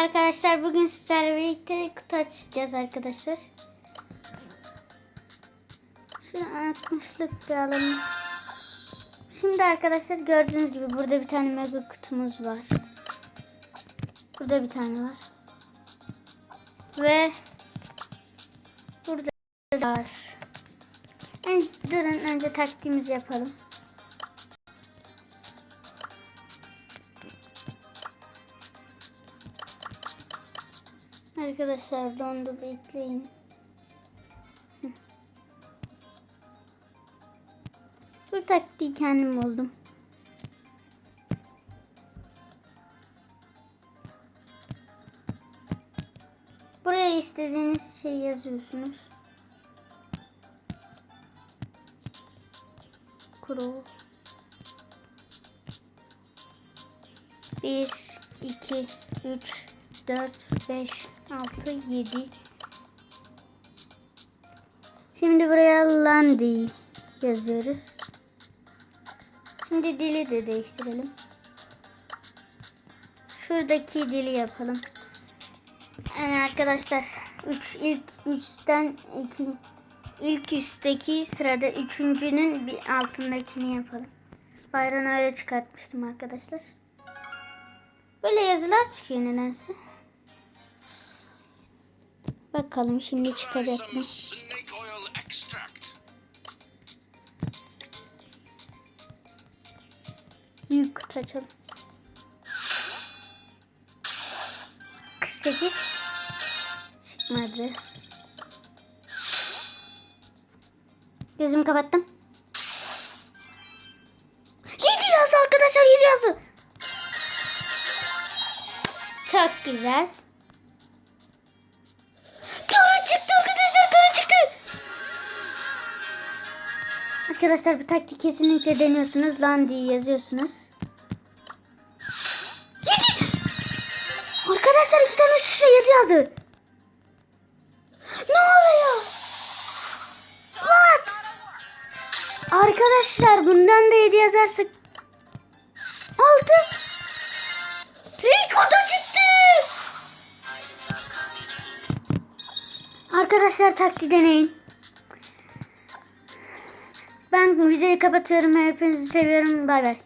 arkadaşlar. Bugün sizlerle birlikte kutu açacağız arkadaşlar. Şunu 60'lık bir alalım. Şimdi arkadaşlar gördüğünüz gibi burada bir tane mega kutumuz var. Burada bir tane var. Ve burada da var. En, durun önce taktiğimizi yapalım. Arkadaşlar dondu bekleyin. Bu taktiği kendim buldum. Buraya istediğiniz şeyi yazıyorsunuz. Kuru. 1 2 3 4 5 6 7 Şimdi buraya Landy yazıyoruz. Şimdi dili de değiştirelim. Şuradaki dili yapalım. Yani arkadaşlar 3 ilk üstten 2 ilk üstteki sırada üçüncünün bir altındakini yapalım. Bayrağını öyle çıkartmıştım arkadaşlar. Böyle yazılar çıkıyor nedense. Bakalım şimdi çıkacak mı? Büyük kutu açalım. 48 çıkmadı. Gözümü kapattım. 7 yazdı arkadaşlar 7 yazdı. Çok güzel. Arkadaşlar bu taktiği kesinlikle deniyorsunuz. Landy yazıyorsunuz. Yedi. Arkadaşlar iki tane şişe yedi yazdı. Ne oluyor? What? Arkadaşlar bundan da yedi yazarsak. Altı. Rico da çıktı. Arkadaşlar taktiği deneyin. Ben videoyu kapatıyorum. Hepinizi seviyorum. Bay bay.